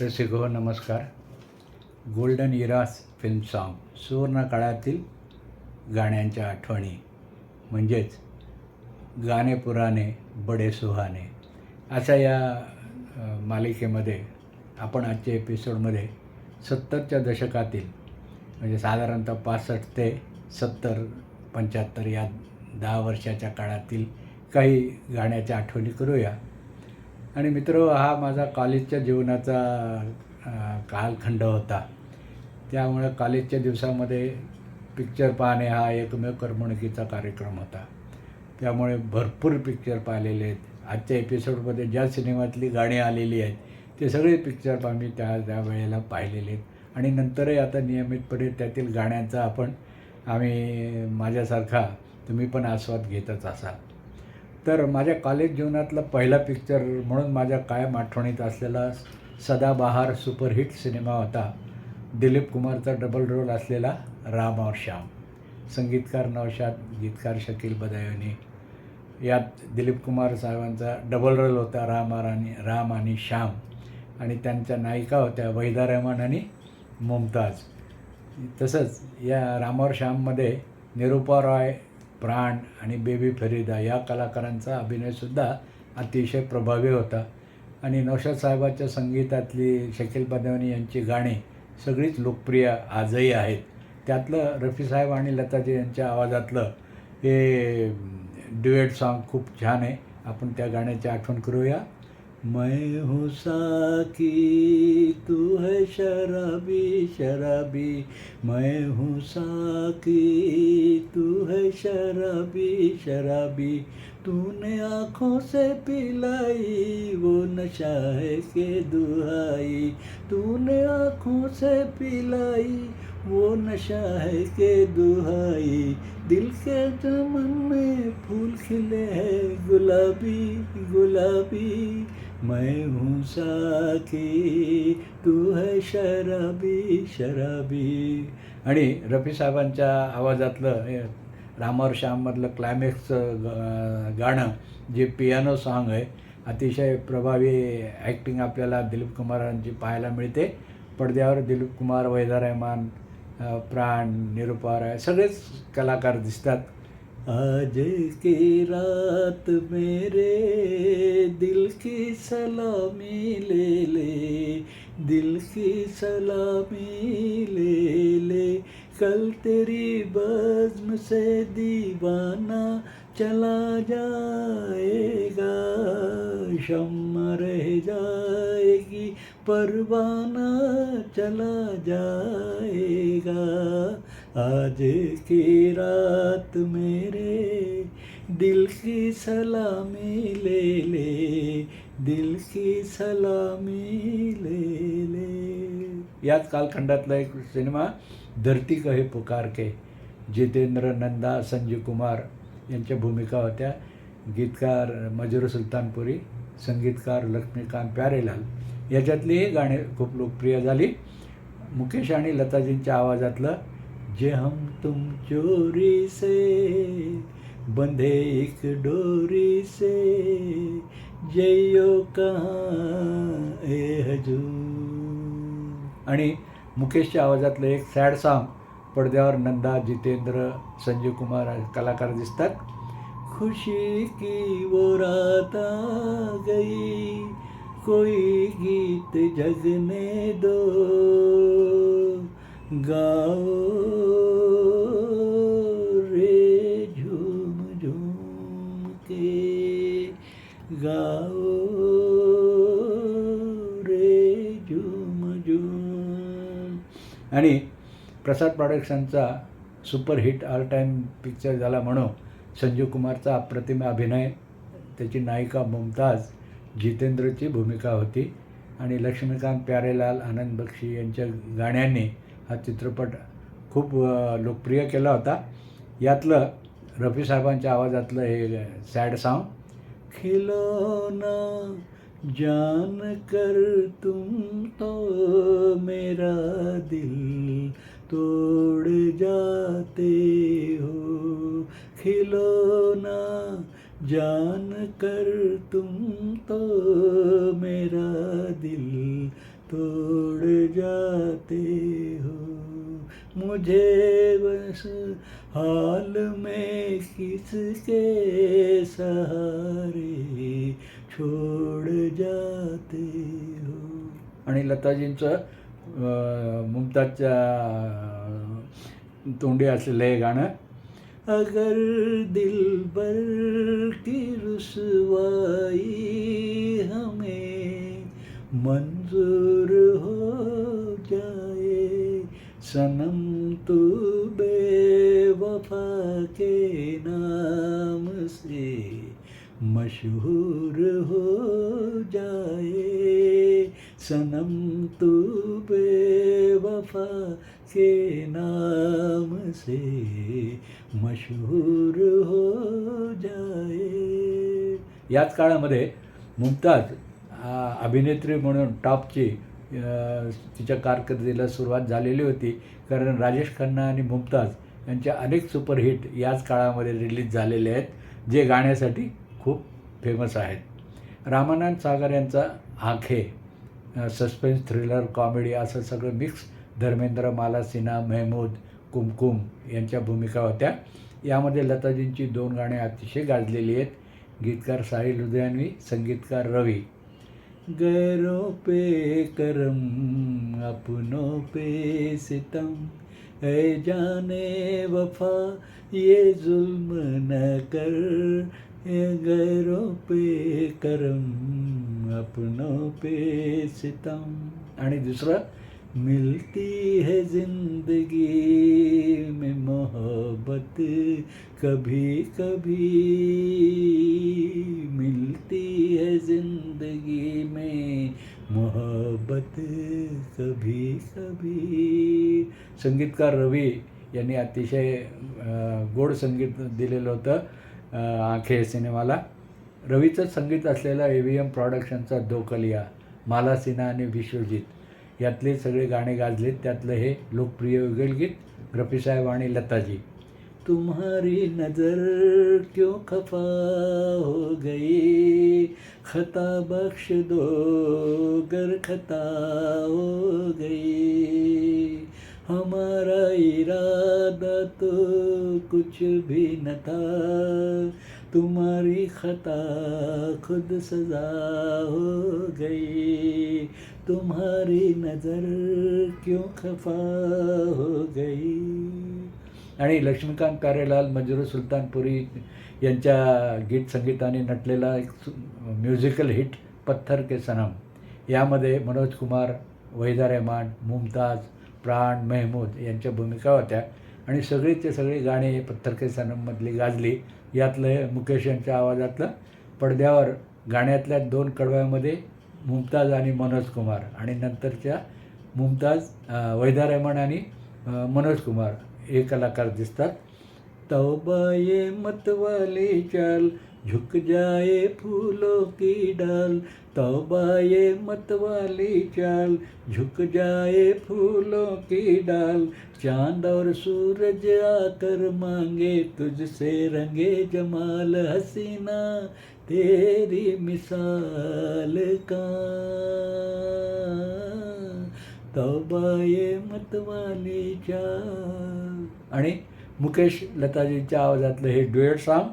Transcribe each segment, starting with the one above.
रसिक हो नमस्कार. गोल्डन इरास फिल्म सॉन्ग सुवर्ण काळातील गाण्यांच्या आठवणी. म्हणजेच गाणे पुराणे बडे सुहाने. अशा या मालिकेमध्ये आपण आजच्या एपिसोडमध्ये सत्तरच्या दशकातील म्हणजे साधारणतः पासष्ट ते सत्तर पंच्याहत्तर या दहा वर्षाच्या काळातील काही गाण्याच्या आठवणी करूया. आणि मित्र हा माझा कॉलेजच्या जीवनाचा कालखंड होता. त्यामुळे कॉलेजच्या दिवसामध्ये पिक्चर पाहणे हा एकमेव करमणुकीचा कार्यक्रम होता. त्यामुळे भरपूर पिक्चर पाहिलेले आहेत. आजच्या एपिसोडमध्ये ज्या सिनेमातली गाणी आलेली आहेत ते सगळे पिक्चर आम्ही त्या त्या वेळेला पाहिलेले आहेत. आणि नंतरही आता नियमितपणे त्यातील गाण्यांचा आपण आम्ही माझ्यासारखा तुम्ही पण आस्वाद घेतच असाल. तर माझ्या कॉलेज जीवनातला पहिला पिक्चर म्हणून माझ्या कायम आठवणीत असलेला सदाबहार सुपरहिट सिनेमा होता. दिलीप कुमारचा डबल रोल असलेला राम और श्याम. संगीतकार नौशाद गीतकार शकील बदायोनी. यात दिलीप कुमार साहेबांचा डबल रोल होता राम आणि राम आणि श्याम. आणि त्यांच्या नायिका होत्या वहिदा रहमान आणि मुमताज. तसंच या रामावर श्याममध्ये निरुपा रॉय प्राण आणि बेबी फरीदा या कलाकारांचा अभिनयसुद्धा अतिशय प्रभावी होता. आणि नौशाद साहेबाच्या संगीतातली शकील बदावनी यांची गाणी सगळीच लोकप्रिय आजही आहेत. त्यातलं रफी साहेब आणि लताजी यांच्या आवाजातलं हे ड्युएट सॉन्ग खूप छान आहे. आपण त्या गाण्याची आठवण करूया. मैं हूँ साकी तू है शराबी शराबी। मैं हूँ साकी तू है शराबी शराबी। तूने आँखों से पिलाई, वो नशा है के दुहाई। तूने आँखों से पिलाई, वो नशा है के दुहाई। दिल के चमन में फूल खिले हैं गुलाबी गुलाबी। मैं हूँ साथी तू है शराबी शराबी आणि रफी साहेबांच्या आवाजातलं रामावर श्याममधलं क्लायमॅक्स गाणं जे पियानो सॉन्ग आहे अतिशय प्रभावी ॲक्टिंग आपल्याला दिलीप कुमारांची पाहायला मिळते. पडद्यावर दिलीप कुमार वैदा रहमान प्राण निरुपा राय सगळेच कलाकार दिसतात. आज की रात मेरे दिल की सलामी ले ले, दिल की सलामी ले ले। कल तेरी बज़्म से दीवाना चला जाएगा शम्मा रह जाएगी, परवाना चला जाएगा। आज की रात मेरे दिल की सलामी ले ले दिल की सलामी ले ले। याच कालखंडातला एक सिनेमा धरती कहे पुकार के जितेंद्र नंदा संजीव कुमार यांच्या भूमिका होत्या. गीतकार मजूर सुलतानपुरी संगीतकार लक्ष्मीकांत प्यारेलाल याच्यातली हे गाणी खूप लोकप्रिय झाली. मुकेश आणि लताजींच्या आवाजातलं जे हम तुम चोरी से बंधे एक डोरी से। जयो कहाँ ए हजू आणि मुकेशच्या आवाजातलं एक सॅड सॉन्ग पडद्यावर नंदा जितेंद्र संजीव कुमार कलाकार दिसतात. खुशी की वो रात आ गई कोई गीत जगने दो। गाओ रे झूम झूम के गाओ रे झूम झूम आणि प्रसाद प्रॉडक्शनचा सुपरहिट ऑल टाईम पिक्चर झाला म्हणून संजीव कुमारचा अप्रतिम अभिनय त्याची नायिका मुमताज जितेंद्रची भूमिका होती. आणि लक्ष्मीकांत प्यारेलाल आनंद बक्षी यांच्या गाण्यांनी हा चित्रपट खूप लोकप्रिय केला होता. यातलं रफी साहेबांच्या आवाजातलं हे सॅड सॉन्ग खिलौना जान कर तुम तो मेरा दिल तोड़ जाते हो। खिलौना जान कर तुम तो मेरा दिल तोड़ जाते हो। मुझे बस हाल में किसके सहारे छोड़ जाते हो। आणि लताजींचं मुमताजच्या तोंडी असलेलं हे गाणं? अगर दिल भर की रुसवाई हमें मंजूर हो जाए सनम तू बेवफा के नाम से मशहूर हो जाए। सनम तू बेवफा के नाम से मशहूर हो जाए। याच काळामध्ये मुमताज अभिनेत्री म्हणून टॉपची तिच्या कारकिर्दीला सुरुवात झालेली होती. कारण राजेश खन्ना आणि मुमताज यांच्या अनेक सुपरहिट याच काळामध्ये रिलीज झालेले आहेत जे गाण्यासाठी खूप फेमस आहेत. रामानंद सागर यांचा आखे सस्पेन्स थ्रिलर कॉमेडी असं सगळं मिक्स धर्मेंद्र माला सिन्हा मेहमूद कुमकुम यांच्या भूमिका होत्या. यामध्ये लताजींची दोन गाणी अतिशय गाजलेली आहेत. गीतकार साहिल लुधियानवी संगीतकार रवी. गैरों पे करम अपनों पे सितम। ऐ जाने वफा ये जुल्म न कर। गैरों पे करम अपनों पे सितम। आणि दुसरं? मिलती है जिंदगी में मोहब्बत कभी कभी। मिलती है जिंदगी में मोहब्बत कभी कभी। संगीतकार रवी यांनी अतिशय गोड संगीत दिलेलं होतं आखे सिनेमाला. रवीचं संगीत असलेला A V M प्रॉडक्शनचा दोकलिया Mala Sinha आणि विश्वजित. यातले सगळे गाणे गाजलेत त्यातलं हे लोकप्रिय युगलगीत रफीसाहेब आणि लताजी. तुम्हारी नजर क्यों खफा हो गई? खता बख्श दो गर खता हो गई। हमारा इरादा तो कुछ भी न था। तुम्हारी खता खुद सजा हो गई। तुम्हारी नजर क्यों खफा हो गई? आणि लक्ष्मीकांत कारेलाल मंजुरू सुलतानपुरी यांच्या गीत संगीताने नटलेला एक म्युझिकल हिट पत्थर के सनम. यामध्ये मनोज कुमार वहिदा रेहमान मुमताज प्राण मेहमूद यांच्या भूमिका होत्या. आणि सगळीचे सगळी गाणी पत्थर के सनममधली गाजली. यातलं मुकेश यांच्या आवाजातलं पडद्यावर गाण्यातल्या दोन कडव्यामध्ये मुमताज आणि मनोज कुमार आणि नंतरच्या मुमताज वैदा वहिदा आणि मनोज कुमार हे कलाकार दिसतात. तौबाये मतवाले चाल झुक जाए फूलों की डाल. तौबा मतवाले मतवाली चाल झुक जाए फूलों की डाल. चांद और सूरज आकर मांगे तुझसे रंगे जमाल हसीना. तेरी मिसाल का? तबाये मतवालीच्या आणि मुकेश लताजीच्या आवाजातलं हे डुएट सॉन्ग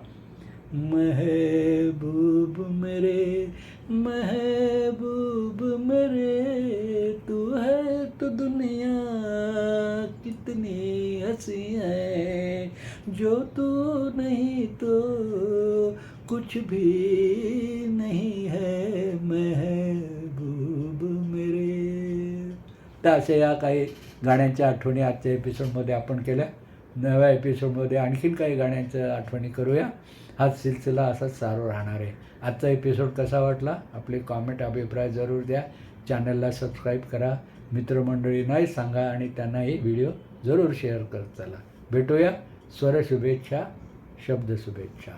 महबूब मेरे महबूब मेरे तू है तो दुनिया कितनी हंसी है। जो तू नहीं तो कुछ भी नहीं है महबूब मेरे। तर अशा या काही गाण्यांच्या आठवणी आजच्या एपिसोडमध्ये आपण केल्या. नव्या एपिसोडमध्ये आणखीन काही गाण्यांच्या आठवणी करूया. हा सिलसिला असाच चालू राहणार आहे. आजचा एपिसोड कसा वाटला? आपले कॉमेंट अभिप्राय जरूर द्या. चॅनलला सबस्क्राईब करा. मित्रमंडळींनाही सांगा आणि त्यांनाही व्हिडिओ जरूर शेअर करत चला. भेटूया. स्वर शुभेच्छा शब्द शुभेच्छा